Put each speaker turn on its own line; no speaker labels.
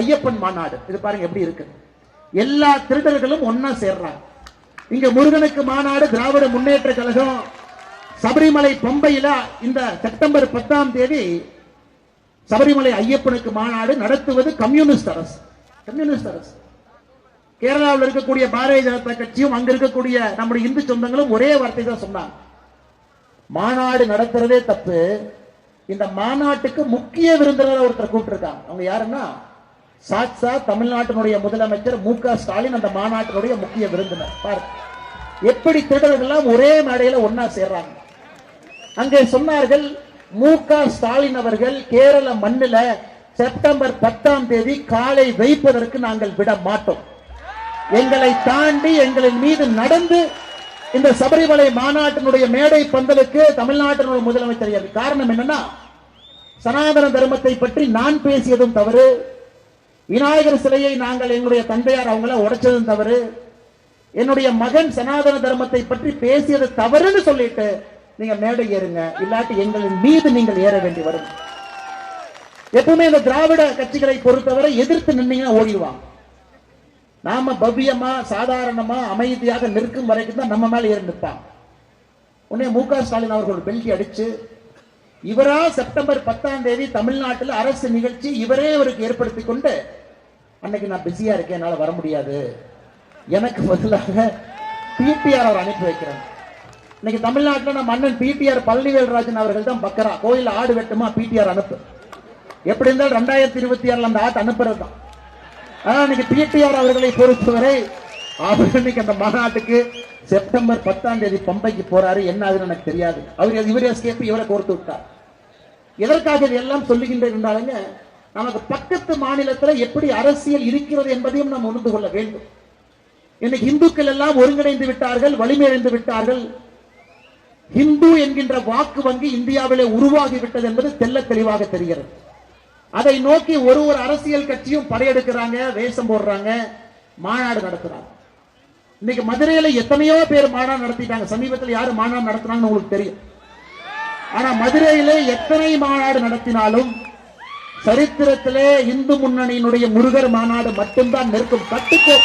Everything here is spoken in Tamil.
ஐயப்பன் மாநாடு. இது பாருங்க எப்படி இருக்கு. எல்லா திருடர்களும் ஒன்னா சேர்றாங்க. இங்க முருகனுக்கு மாநாடு திராவிட முன்னேற்ற கழகம் சபரிமலை பம்பையில இந்த செப்டம்பர் பத்தாம் தேதி சபரிமலை ஐயப்பனுக்கு மாநாடு நடத்துவது கம்யூனிஸ்ட் அரசு. கம்யூனிஸ்ட் அரசு. கேரளாவில் இருக்கக்கூடிய பாரதிய ஜனதா கட்சியும் அங்க இருக்கக்கூடிய நம்முடைய இந்து சொந்தங்களும் ஒரே வார்த்தை தான் சொன்னாங்க. மாநாடு நடத்துறதே தப்பு. இந்த மாநாட்டுக்கு முக்கிய விருந்தினர் ஒருத்தர் கூப்பிட்டிருக்காங்க. அவங்க யாருன்னா சாட்சா தமிழ்நாட்டினுடைய முதலமைச்சர் மு க ஸ்டாலின் அந்த மாநாட்டினுடைய முக்கிய விருந்தினர். பாரு எப்படி திருடர்கள் எல்லாம் ஒரே மேடையில ஒன்னா சேர்றாங்க. அங்கே சொன்னார்கள் மு க ஸ்டாலின் அவர்கள் கேரள மண்ணில செப்டம்பர் பத்தாம் தேதி காலை வைப்பதற்கு நாங்கள் விட மாட்டோம். எங்களை தாண்டி எங்களின் மீது நடந்து இந்த சபரிமலை மாநாட்டினுடைய மேடை பந்தலுக்கு தமிழ்நாட்டினுடைய முதலமைச்சர் காரணம் என்னன்னா சனாதன தர்மத்தை பற்றி நான் பேசியதும் தவறு விநாயகர் சிலையை நாங்கள் எங்களுடைய தந்தையார் அவங்கள உடைச்சதும் தவறு. என்னுடைய மகன் சனாதன தர்மத்தை பற்றி பேசியது தவறுன்னு சொல்லிட்டு நீங்க மேடை ஏறுங்க. இல்லாட்டி எங்களின் மீது நீங்கள் ஏற வேண்டி வரும். எப்பவுமே இந்த திராவிட கட்சிகளை பொறுத்தவரை எதிர்த்து நின்னீங்கன்னா ஓடிடுவாங்க. நாம பவ்யமா சாதாரணமா அமைதியாக நிற்கும் வரைக்கும் தான் நம்ம மேல ஏறி நிற்பான் உடனே மு க ஸ்டாலின் அவர்கள் பெல்டி அடிச்சு இவரா செப்டம்பர் பத்தாம் தேதி தமிழ்நாட்டில் அரசு நிகழ்ச்சி இவரே இவருக்கு ஏற்படுத்தி கொண்டு அன்னைக்கு நான் பிஸியா இருக்கேன் என்னால் வர முடியாது. எனக்கு பதிலாக பிடிஆர் அவர் அனுப்பி வைக்கிறேன். இன்னைக்கு தமிழ்நாட்டில் நம்ம அண்ணன் பிடிஆர் பழனிவேல்ராஜன் அவர்கள் தான் பக்கரா. கோயில் ஆடு வெட்டுமா பிடிஆர் அனுப்பு. எப்படி இருந்தாலும் ரெண்டாயிரத்தி இருபத்தி ஆறுல அந்த ஆட்டு அனுப்புறது தான். ஆனால் இன்னைக்கு பிடிஆர் அவர்களை பொறுத்தவரை அவர் இன்னைக்கு அந்த மாநாட்டுக்கு செப்டம்பர் பத்தாம் தேதி பம்பைக்கு போறாரு. என்ன ஆகுதுன்னு எனக்கு தெரியாது. அவர் இவர் எஸ்கேப் இவரை கோர்த்து விட்டார். எதற்காக இதெல்லாம் சொல்லுகின்ற இருந்தாலுங்க நமக்கு பக்கத்து மாநிலத்துல எப்படி அரசியல் இருக்கிறது என்பதையும் நாம் உணர்ந்து கொள்ள வேண்டும். இன்னைக்கு இந்துக்கள் எல்லாம் ஒருங்கிணைந்து விட்டார்கள் வலிமையடைந்து விட்டார்கள். இந்து என்கின்ற வாக்கு வங்கி இந்தியாவிலே உருவாகி விட்டது என்பது தெல்ல தெளிவாக தெரிகிறது. அதை நோக்கி ஒரு ஒரு அரசியல் கட்சியும் படையெடுக்கிறாங்க வேஷம் போடுறாங்க மாநாடு நடத்துறாங்க. இன்னைக்கு மதுரையில எத்தனையோ பேர் மாநாடு நடத்திட்டாங்க. சமீபத்தில் யாரு மாநாடு நடத்தினாங்கன்னு உங்களுக்கு தெரியும். ஆனா மதுரையில எத்தனை மாநாடு நடத்தினாலும் சரித்திரத்திலே இந்து முன்னணியினுடைய முருகர் மாநாடு மட்டும்தான் நிற்கும். கட்டுக்கு